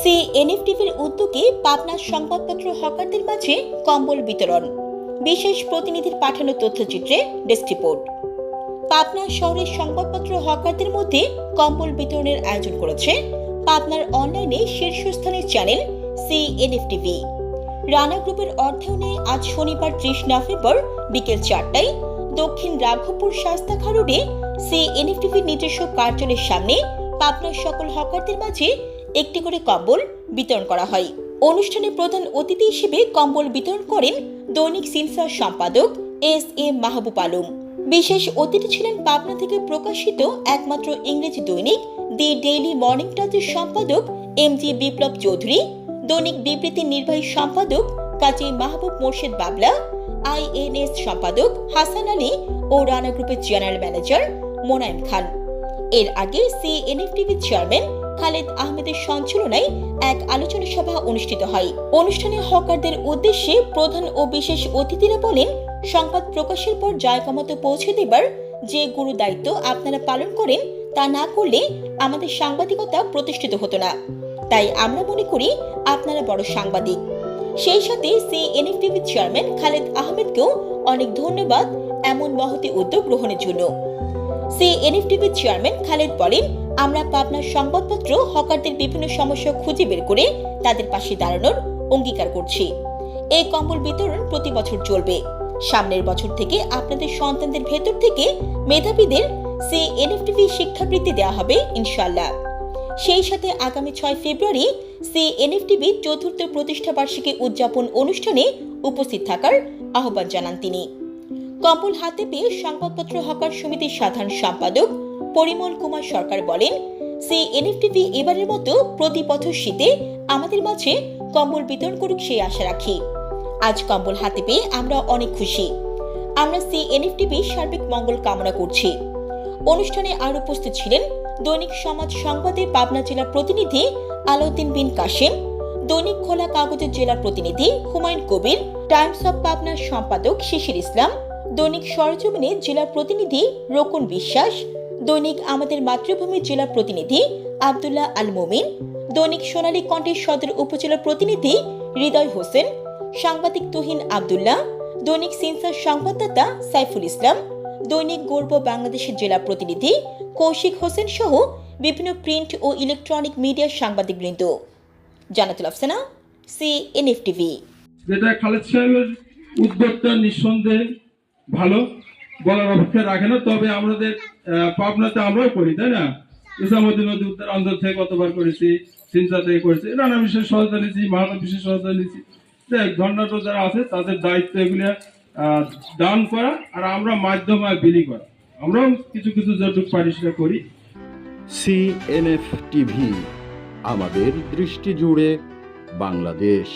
C এনএফটিভির উদ্যোগে পাবনার সংবাদপত্র হকারদের মাঝে কম্বল বিতরণ। বিশেষ প্রতিনিধির পাঠানো তথ্যচিত্রে ডেস্ক রিপোর্ট। পাবনা শহরের সংবাদপত্র হকারদের মধ্যে কম্বল বিতরণের আয়োজন করেছে পাবনার অনলাইনে শীর্ষস্থানের চ্যানেল সি এনএফটিভি রানা গ্রুপের অর্থায়নে আজ শনিবার ত্রিশ নভেম্বর বিকেল চারটায় দক্ষিণ রাঘবপুর শাস্তাখা রোডে সি এনএফটিভির নিজস্ব কার্যালয়ের সামনে পাবনার সকল হকারদের মাঝে একটি করে কম্বল বিতরণ করা হয়। অনুষ্ঠানে প্রধান অতিথি হিসেবে কম্বল বিতরণ করেন দৈনিক সিনসার সম্পাদক এস এ মাহবুব আলম। বিশেষ অতিথি ছিলেন পাবনা থেকে প্রকাশিত একমাত্র ইংরেজি দৈনিক দি ডেইলি মর্নিং টাচের সম্পাদক এম জি বিপ্লব চৌধুরী, দৈনিক বিবৃতি নির্বাহী সম্পাদক কাজী মাহবুব মোর্শেদ বাবলা, আইএনএস সম্পাদক হাসান আলী ও রানা গ্রুপের জেনারেল ম্যানেজার মোনায়েম খান। এর আগে সিএনএফটিভির চেয়ারম্যান খালেদ আহমেদের সঞ্চালনায় এক আলোচনা সভা অনুষ্ঠিত হয়। অনুষ্ঠানে হকারদের উদ্দেশ্যে প্রধান ও বিশেষ অতিথিরা বলেন, সংবাদ প্রকাশের পর জায়গা মতো পৌঁছে দেবার যে গুরু দায়িত্ব আপনারা পালন করেন, তা না করলে আমাদের সাংবাদিকতা প্রতিষ্ঠিত হতো না। তাই আমরা মনে করি, আপনারা বড় সাংবাদিক। সেই সাথে সিএনএফটিভির চেয়ারম্যান খালেদ আহমেদকেও অনেক ধন্যবাদ, এমন মহতি উদ্যোগ গ্রহণের জন্য। সিএনএফটিভির চেয়ারম্যান খালেদ বলেন আমরা পাবনার সংবাদপত্র, হকারদের বিভিন্ন সমস্যা খুঁজে বের করে তাদের পাশে দাঁড়ানোর অঙ্গীকার করছি। এই কম্বল বিতরণ প্রতি বছর চলবে। সামনের বছর থেকে আপনাদের সন্তানদের ভেতর থেকে মেধাবীদের সিএনএফটিভি শিক্ষাবৃত্তি দেওয়া হবে ইনশাল্লাহ সেই সাথে আগামী ছয় ফেব্রুয়ারি সিএনএফটিভি চতুর্থ প্রতিষ্ঠা বার্ষিকী উদযাপন অনুষ্ঠানে উপস্থিত থাকার আহ্বান জানান তিনি। কম্বল হাতে পেয়ে সংবাদপত্র হকার সমিতির সাধারণ সম্পাদক পরিমল কুমার সরকার বলেন সিএনএফটিভি এবারের মতো প্রতি শীতে আমাদের মাঝে কম্বল বিতরণ করুক সেই আশা রাখি। আজ কম্বল হাতে পেয়ে আমরা অনেক খুশি। আমরা সিএনএফটিভি সার্বিক মঙ্গল কামনা করছি। অনুষ্ঠানে আর উপস্থিত ছিলেন দৈনিক সমাজ সংবাদের পাবনা জেলার প্রতিনিধি আলাউদ্দিন বিন কাশেম, দৈনিক খোলা কাগজের জেলার প্রতিনিধি হুমায়ুন কবির, টাইমস অফ পাবনার সম্পাদক শিশির ইসলাম, দৈনিক সরজমিনে জেলার প্রতিনিধি রকুন বিশ্বাস দৈনিক আমাদের মাতৃভূমির জেলার প্রতিনিধি আবদুল্লাহ আল মোমিন, দৈনিক সোনালী কণ্ঠের সদর উপজেলার প্রতিনিধি হৃদয় হোসেন, সাংবাদিক তুহিন আবদুল্লাহ, দৈনিক সিনসার সংবাদদাতা সাইফুল ইসলাম, দৈনিক গর্ব বাংলাদেশের জেলা প্রতিনিধি কৌশিক হোসেন সহ বিভিন্ন প্রিন্ট ও ইলেকট্রনিক মিডিয়ার সাংবাদিকবৃন্দ। জানাতুল আফসানা সি এনএফটিভি যেটা খালেদ সাহেবের উদ্যোগটা নিঃসন্দেহে ভালো। বলার অপেক্ষা রাখে না, তবে আমাদের পাবনাতে আমরাও করি, তাই না? ইসলামুদ্দিন নদী উত্তর অঞ্চল থেকে কতবার করেছি সিনসা থেকে করেছি, নানা বিশেষ সহায়তা নিয়েছি মহানা বিশেষ সহায়তা নিয়েছি। দেখ ধর্নাঢ্য যারা আছে, তাদের দায়িত্ব এগুলো দান করা আর আমরা মাধ্যমে বিলি করা। আমরাও কিছু কিছু যতটুকু পারি সেটা করি। সিএনএফ টিভি, আমাদের দৃষ্টি জুড়ে বাংলাদেশ।